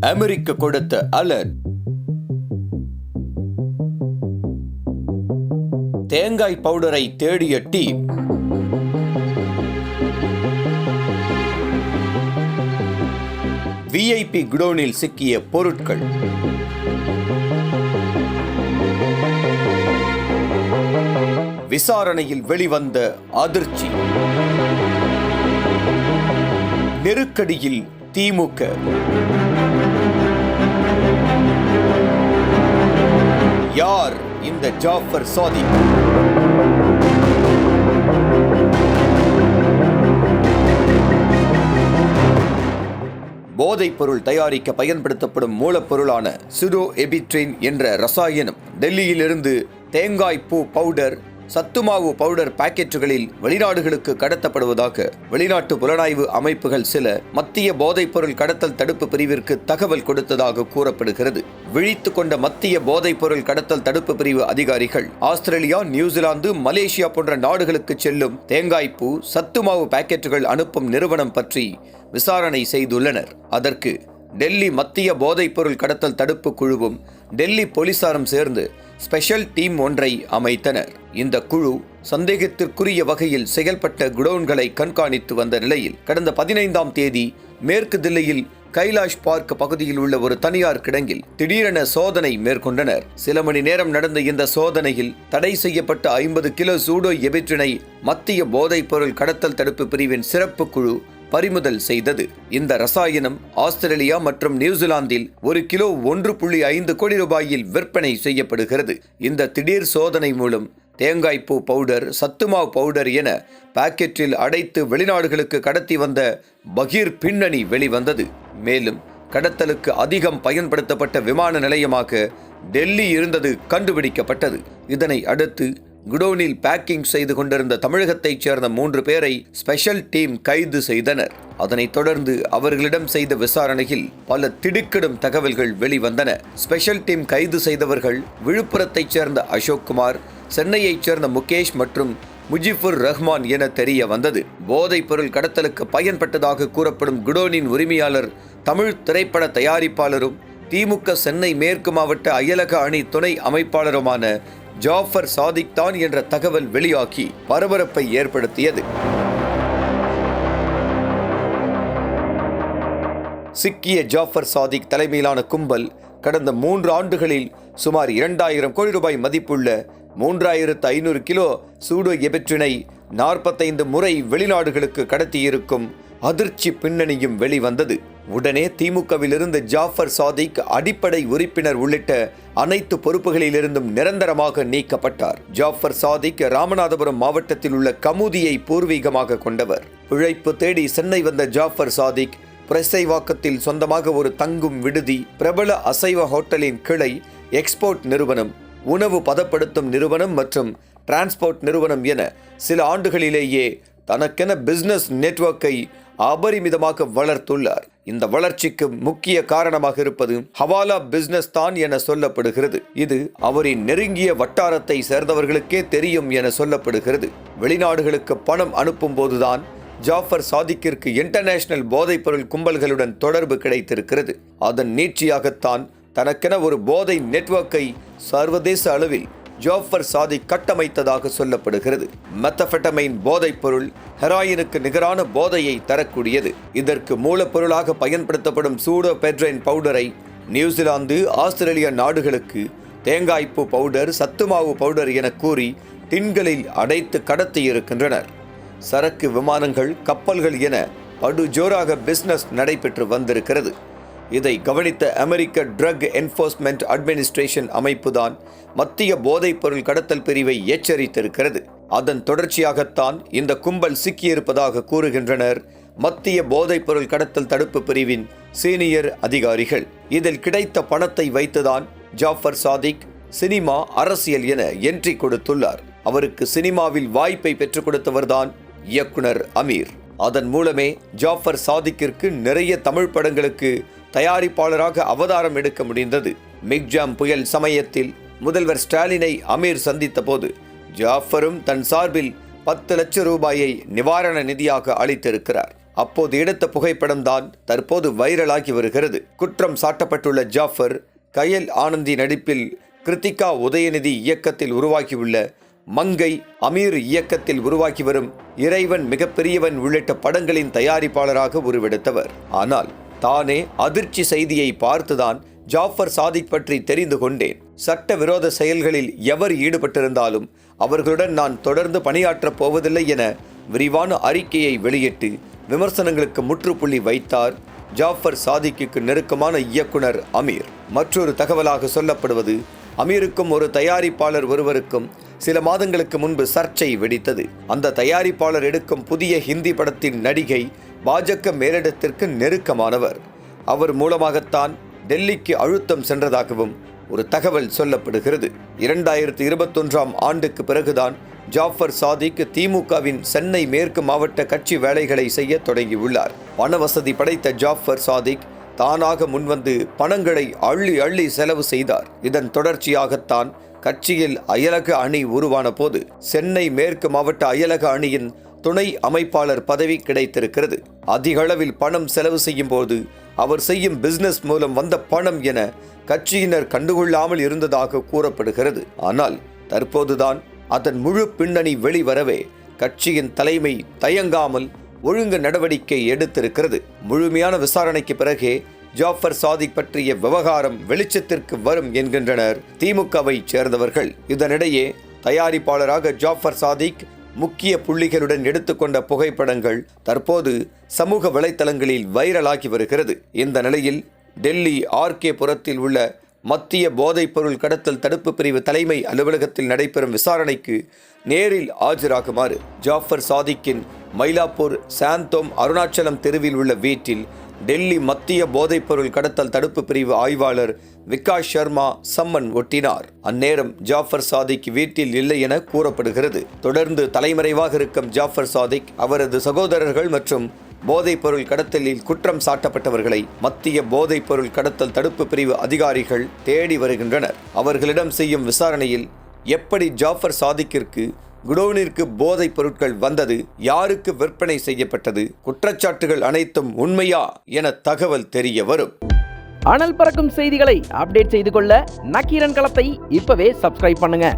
அமெரிக்க கொடுத்த அலர்ட் தேங்காய் பவுடரை தேடிய டீம். விஐபி குடோனில் சிக்கிய பொருட்கள். விசாரணையில் வெளிவந்த அதிர்ச்சி. நெருக்கடியில் திமுக. யார் இந்த ஜாஃபர் சாதி? போதைப் பொருள் தயாரிக்க பயன்படுத்தப்படும் மூலப்பொருளான சுடோ எபிட்ரின் என்ற ரசாயனம் டெல்லியிலிருந்து தேங்காய் பூ பவுடர் சத்துமாவு பவுடர் பாக்கெட்டுகளில் வெளிநாடுகளுக்கு கடத்தப்படுவதாக வெளிநாட்டு புலனாய்வு அமைப்புகள் சில மத்திய போதைப்பொருள் கடத்தல் தடுப்பு பிரிவிற்கு தகவல் கொடுத்ததாக கூறப்படுகிறது. விழித்து கொண்ட மத்திய போதைப்பொருள் கடத்தல் தடுப்பு பிரிவு அதிகாரிகள் ஆஸ்திரேலியா நியூசிலாந்து மலேசியா போன்ற நாடுகளுக்கு செல்லும் தேங்காய்ப்பூ சத்துமாவு பாக்கெட்டுகள் அனுப்பும் நிறுவனம் பற்றி விசாரணை செய்துள்ளனர். அதற்கு டெல்லி மத்திய போதைப்பொருள் கடத்தல் தடுப்பு குழுவும் டெல்லி போலீசாரும் சேர்ந்து ஸ்பெஷல் டீம் ஒன்றை அமைத்தனர். இந்த குழு சந்தேகத்திற்குரிய வகையில் செயல்பட்ட குடோன்களை கண்காணித்து வந்த நிலையில் கடந்த பதினைந்தாம் தேதி மேற்கு தில்லியில் கைலாஷ் பார்க் பகுதியில் உள்ள ஒரு தனியார் கிடங்கில் திடீரென சோதனை மேற்கொண்டனர். சில மணி நேரம் நடந்த இந்த சோதனையில் தடை செய்யப்பட்ட ஐம்பது கிலோ சூடோ எபிட்ரினை மத்திய போதைப்பொருள் கடத்தல் தடுப்பு பிரிவின் சிறப்பு குழு பறிமுதல் செய்தது. இந்த ரசாயனம் ஆஸ்திரேலியா மற்றும் நியூசிலாந்தில் ஒரு கிலோ ஒன்று புள்ளி ஐந்து கோடி ரூபாயில் விற்பனை செய்யப்படுகிறது. இந்த திடீர் சோதனை மூலம் தேங்காய்ப்பூ பவுடர் சத்துமாவு பவுடர் என பாக்கெட்டில் அடைத்து வெளிநாடுகளுக்கு கடத்தி வந்த பகீர் பின்னணி வெளிவந்தது. மேலும் கடத்தலுக்கு அதிகம் பயன்படுத்தப்பட்ட விமான நிலையமாக டெல்லி இருந்தது கண்டுபிடிக்கப்பட்டது. இதனை அடுத்து குடோனில் பேக்கிங் செய்து கொண்டிருந்த தமிழகத்தைச் சேர்ந்த மூன்று பேரை ஸ்பெஷல் டீம் கைது செய்தனர். அதனைத் தொடர்ந்து அவர்களிடம் செய்த விசாரணையில் பல திடுக்கிடும் தகவல்கள் வெளிவந்தன. ஸ்பெஷல் டீம் கைது செய்தவர்கள் விழுப்புரத்தைச் சேர்ந்த அசோக்குமார் சென்னையைச் சேர்ந்த முகேஷ் மற்றும் முஜிபுர் ரஹ்மான் என தெரிய வந்தது. போதைப் பொருள் கடத்தலுக்கு பயன்பட்டதாக கூறப்படும் குடோனின் உரிமையாளர் தமிழ் திரைப்பட தயாரிப்பாளரும் திமுக சென்னை மேற்கு மாவட்ட அயலக அணி துணை அமைப்பாளருமான ஜாஃபர் சாதிக் தான் என்ற தகவல் வெளியாகி பரபரப்பை ஏற்படுத்தியது. சிக்கிய ஜாஃபர் சாதிக் தலைமையிலான கும்பல் கடந்த மூன்று ஆண்டுகளில் சுமார் இரண்டாயிரம் கோடி ரூபாய் மதிப்புள்ள மூன்றாயிரத்து ஐநூறு கிலோ சூடோ எபெற்றினை நாற்பத்தைந்து முறை வெளிநாடுகளுக்கு கடத்தியிருக்கும் அதிர்ச்சி பின்னணியும் வெளிவந்தது. உடனே திமுகவிலிருந்து ஜாஃபர் சாதிக் அடிப்படை உறுப்பினர் உள்ளிட்ட அனைத்து பொறுப்புகளிலிருந்தும் நிரந்தரமாக நீக்கப்பட்டார். ஜாஃபர் சாதிக் ராமநாதபுரம் மாவட்டத்தில் உள்ள கமுதியை பூர்வீகமாக கொண்டவர். பிழைப்பு தேடி சென்னை வந்த ஜாஃபர் சாதிக் பிரசைவாக்கத்தில் சொந்தமாக ஒரு தங்கும் விடுதி பிரபல அசைவ ஹோட்டலின் கிளை எக்ஸ்போர்ட் நிறுவனம் உணவு பதப்படுத்தும் நிறுவனம் மற்றும் டிரான்ஸ்போர்ட் நிறுவனம் என சில ஆண்டுகளிலேயே தனக்கென பிஸ்னஸ் நெட்வொர்க்கை அபரிமிதமாக வளர்த்துள்ளார். இந்த வளர்ச்சிக்கு முக்கிய காரணமாக இருப்பது ஹவாலா பிசினஸ் தான் என சொல்லப்படுகிறது. இது அவரின் நெருங்கிய வட்டாரத்தை சேர்ந்தவர்களுக்கே தெரியும் என சொல்லப்படுகிறது. வெளிநாடுகளுக்கு பணம் அனுப்பும் போதுதான் ஜாஃபர் சாதிக்கிற்கு இன்டர்நேஷனல் போதைப்பொருள் கும்பல்களுடன் தொடர்பு கிடைத்திருக்கிறது. அதன் நீட்சியாகத்தான் தனக்கென ஒரு போதை நெட்வொர்க்கை சர்வதேச அளவில் ஜோஃபர் சாதி கட்டமைத்ததாக சொல்லப்படுகிறது. மெத்தபெட்டமைன் போதைப் பொருள் ஹெராயினுக்கு நிகரான போதையை தரக்கூடியது. இதற்கு மூலப்பொருளாக பயன்படுத்தப்படும் சூடோ பெட்ரைன் பவுடரை நியூசிலாந்து ஆஸ்திரேலிய நாடுகளுக்கு தேங்காய்ப்பு பவுடர் சத்துமாவு பவுடர் என கூறி டின்களில் அடைத்து கடத்தியிருக்கின்றனர். சரக்கு விமானங்கள் கப்பல்கள் என படு ஜோராக நடைபெற்று வந்திருக்கிறது. இதை கவனித்த அமெரிக்க ட்ரக் என்ஃபோர்ஸ்மெண்ட் அட்மினிஸ்ட்ரேஷன் அமைப்புதான் மத்திய போதைப்பொருள் கடத்தல் பிரிவை எச்சரித்திருக்கிறது. அதன் தொடர்ச்சியாகத்தான் இந்த கும்பல் சிக்கியிருப்பதாக கூறுகின்றனர் மத்திய போதைப்பொருள் கடத்தல் தடுப்பு பிரிவின் சீனியர் அதிகாரிகள். இதில் கிடைத்த பணத்தை வைத்துதான் ஜாஃபர் சாதிக் சினிமா அரசியல் என என்ட்ரி கொடுத்துள்ளார். அவருக்கு சினிமாவில் வாய்ப்பை பெற்றுக் கொடுத்தவர்தான் இயக்குனர் அமீர். அதன் மூலமே ஜாஃபர் சாதிக்கிற்கு நிறைய தமிழ் படங்களுக்கு தயாரிப்பாளராக அவதாரம் எடுக்க முடிந்தது. மிக்ஜாம் புயல் சமயத்தில் முதல்வர் ஸ்டாலினை அமீர் சந்தித்த போது ஜாஃபரும் தன் சார்பில் பத்து லட்சம் ரூபாயை நிவாரண நிதியாக அளித்திருக்கிறார். அப்போது எடுத்த புகைப்படம்தான் தற்போது வைரலாகி வருகிறது. குற்றம் சாட்டப்பட்டுள்ள ஜாஃபர் கயல் ஆனந்தி நடிப்பில் கிருத்திகா உதயநிதி இயக்கத்தில் உருவாகியுள்ள மங்கை அமீர் இயக்கத்தில் உருவாக்கி வரும் இறைவன் மிகப்பெரியவன் உள்ளிட்ட படங்களின் தயாரிப்பாளராக உருவெடுத்தவர். ஆனால் தானே அதிர்ச்சி செய்தியை பார்த்துதான் ஜாஃபர் சாதிக் பற்றி தெரிந்து கொண்டேன். சட்டவிரோத செயல்களில் எவர் ஈடுபட்டிருந்தாலும் அவர்களுடன் நான் தொடர்ந்து பணியாற்றப் போவதில்லை என விரிவான அறிக்கையை வெளியிட்டு விமர்சனங்களுக்கு முற்றுப்புள்ளி வைத்தார் ஜாஃபர் சாதிக்கு நெருக்கமான இயக்குனர் அமீர். மற்றொரு தகவலாக சொல்லப்படுவது அமீருக்கும் ஒரு தயாரிப்பாளர் ஒருவருக்கும் சில மாதங்களுக்கு முன்பு சர்ச்சை வெடித்தது. அந்த தயாரிப்பாளர் எடுக்கும் புதிய ஹிந்தி படத்தின் நடிகை பாஜக மேலிடத்திற்கு நெருக்கமானவர். அவர் மூலமாகத்தான் டெல்லிக்கு அழுத்தம் சென்றதாகவும் ஒரு தகவல் சொல்லப்படுகிறது. இரண்டாயிரத்தி இருபத்தொன்றாம் ஆண்டுக்கு பிறகுதான் ஜாஃபர் சாதிக் திமுகவின் சென்னை மேற்கு மாவட்ட கட்சி வேலைகளை செய்ய தொடங்கியுள்ளார். பண வசதி படைத்த ஜாஃபர் சாதிக் தானாக முன்வந்து பணங்களை அள்ளி அள்ளி செலவு செய்தார். இதன் தொடர்ச்சியாகத்தான் கட்சியில் அயலக அணி உருவான போது சென்னை மேற்கு மாவட்ட அயலக அணியின் துணை அமைப்பாளர் பதவி கிடைத்திருக்கிறது. அதிக அளவில் பணம் செலவு செய்யும் போது அவர் செய்யும் பிசினஸ் மூலம் வந்த பணம் என கட்சியினர் கண்டுகொள்ளாமல் இருந்ததாக கூறப்படுகிறது. ஆனால் தற்போதுதான் அதன் முழு பின்னணி வெளிவரவே கட்சியின் தலைமை தயங்காமல் ஒழுங்கு நடவடிக்கை எடுத்திருக்கிறது. முழுமையான விசாரணைக்கு பிறகே ஜாஃபர் சாதிக் பற்றிய விவகாரம் வெளிச்சத்திற்கு வரும் என்கின்றனர். திமுகவை சேர்ந்தவர்கள் இதனிடையே தயாரிப்பாளராக ஜாஃபர் சாதிக் முக்கிய புள்ளிகளுடன் எடுத்துக்கொண்ட புகைப்படங்கள் தற்போது சமூக வலைத்தளங்களில் வைரலாகி வருகிறது. இந்த நிலையில் டெல்லி ஆர்கே புறத்தில் உள்ள மத்திய போதைப்பொருள் கடத்தல் தடுப்பு பிரிவு தலைமை அலுவலகத்தில் நடைபெறும் விசாரணைக்கு நேரில் ஆஜராகுமாறு ஜாஃபர் சாதிக்கின் மயிலாப்பூர் சாந்தோம் அருணாச்சலம் தெருவில் உள்ள வீட்டில் டெல்லி மத்திய போதைப்பொருள் கடத்தல் தடுப்பு பிரிவு ஆய்வாளர் விகாஷ் சர்மா சம்மன் ஒட்டினார். அந்நேரம் ஜாஃபர் சாதிக் வீட்டில் இல்லை என கூறப்படுகிறது. தொடர்ந்து தலைமறைவாக இருக்கும் ஜாஃபர் சாதிக் அவரது சகோதரர்கள் மற்றும் போதைப்பொருள் கடத்தலில் குற்றம் சாட்டப்பட்டவர்களை மத்திய போதைப்பொருள் கடத்தல் தடுப்பு பிரிவு அதிகாரிகள் தேடி வருகின்றனர். அவர்களிடம் செய்யும் விசாரணையில் எப்படி ஜாஃபர் சாதிக்கிற்கு குடோனிற்கு போதைப் பொருட்கள் வந்தது யாருக்கு விற்பனை செய்யப்பட்டது குற்றச்சாட்டுகள் அனைத்தும் உண்மையா என தகவல் தெரிய வரும். அனல் பறக்கும் செய்திகளை அப்டேட் செய்து கொள்ள நக்கீரன் களத்தை இப்பவே சப்ஸ்கிரைப் பண்ணுங்க.